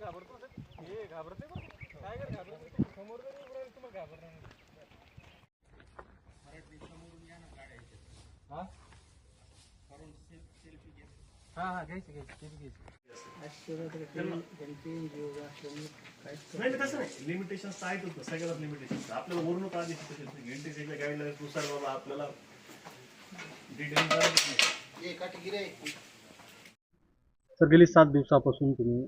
कसं घाबरतो? हे घाबरते बरं. टायगर घाबरते समोर जरी तुम्हाला घाबरणार नाही. हा? हा हा घ्यायची घ्यायची नाही लिमिटेशन आहेतच ना सगळ्यात लिमिटेशन आपल्याला वरून का दिसत घंटे सगळ्या गाईडलाईन नुसार बाबा आपल्याला डिटेल तर गेली सात दिवसापासून तुम्ही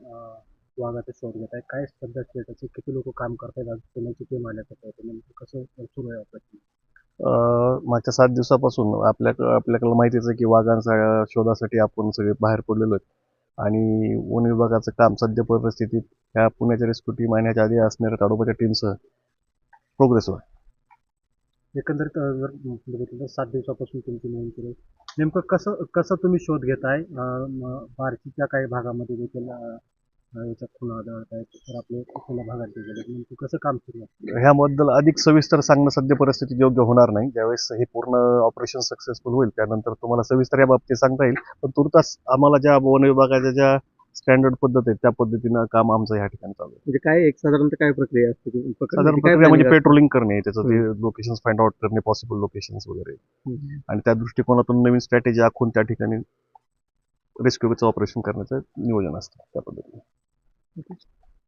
वाघाचा शोध घेत आहे काय सध्या स्टेटस किती लोक काम करतायत? आज पुण्याची टीम आल्याचं कळतं नेमकं कसं सुरू आहे ऑपरेशन मागच्या सात दिवसापासून आपल्या आपल्याकडे माहितीच आहे की वाघांच्या शोधासाठी आपण सगळे बाहेर पडलेलो आहेत. आणि वन विभागाचं काम सध्या परिस्थितीत ह्या पुण्याच्या रेस्क्यू टीम आणि ह्याच्या आधी असणाऱ्या ताडोबाच्या टीमसह प्रोग्रेसवर एकंदरीत अं, जर बघितलं तर सात दिवसापासून तुमची नोंद केली. नेमकं कसं कसं तुम्ही शोध घेताय? बार्शीच्या काही भागामध्ये देखील आहेत तर आपले भागात. नेमकं कसं काम सुरू आहे? ह्याबद्दल अधिक सविस्तर सांगणं सध्या परिस्थितीत योग्य होणार नाही. ज्यावेळेस हे पूर्ण ऑपरेशन सक्सेसफुल होईल त्यानंतर तुम्हाला सविस्तर या बाबतीत सांगता येईल. पण तुर्तास आम्हाला ज्या वन विभागाच्या ज्या स्टँडर्ड पद्धत आहेत त्या पद्धतीनं काम आमचं या ठिकाणी चालू आहे. म्हणजे काय एक साधारणतः काय प्रक्रिया असते ती? पकडण्याची साधारण प्रक्रिया म्हणजे पेट्रोलिंग करणे त्याचं ते लोकेशन फाइंड आउट करणे पॉसिबल लोकेशन्स वगैरे. आणि त्या दृष्टिकोनातून नवीन स्ट्रॅटेजी आखून त्या ठिकाणी रेस्क्यूचं ऑपरेशन करण्याचं नियोजन असतं त्या पद्धतीने. असते?